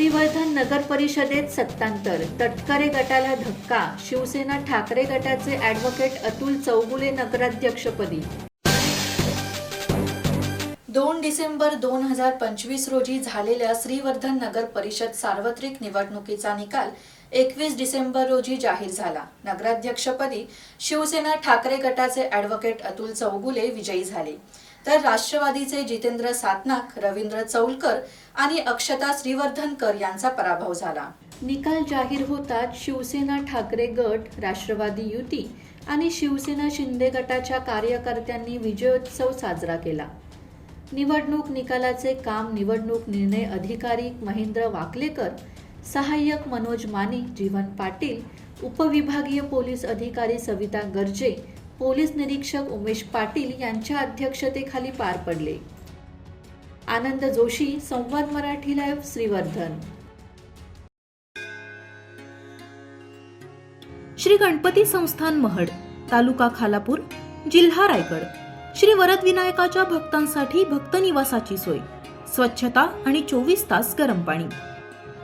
श्रीवर्धन नगर परिषदेत सत्तांतर. तटकरे गटाला धक्का शिवसेना ठाकरे गटाचे ॲडव्होकेट अतुल चौगुले नगराध्यक्षपदी. दोन डिसेंबर दोन हजार पंचवीस रोजी झालेल्या श्रीवर्धन नगर परिषद सार्वत्रिक निवडणुकीचा निकाल एकवीस डिसेंबर रोजी जाहीर झाला. नगराध्यक्षपदी शिवसेना ठाकरे गटाचे ॲडव्होकेट अतुल चौगुले विजयी झाले. तर राष्ट्रवादीचे जितेंद्र सातनाक रवींद्र चौलकर आणि अक्षता श्रीवर्धनकर यांचा पराभव झाला. निकाल जाहीर होताच शिवसेना ठाकरे गट राष्ट्रवादी युती आणि शिवसेना शिंदे गटाच्या कार्यकर्त्यांनी विजयोत्सव साजरा केला. निवडणूक निकालाचे काम निवडणूक निर्णय अधिकारी महेंद्र वाकलेकर सहाय्यक मनोज माने जीवन पाटील उपविभागीय पोलीस अधिकारी सविता गर्जे पोलीस निरीक्षक उमेश पाटील यांच्या अध्यक्षतेखाली पार पडले. आनंद जोशी संवाद मराठी लाईव्ह श्रीवर्धन. श्री गणपती संस्थान महड तालुका खालापूर जिल्हा रायगड. श्री वरद विनायकाच्या भक्तांसाठी भक्त निवासाची सोय. स्वच्छता आणि चोवीस तास गरम पाणी.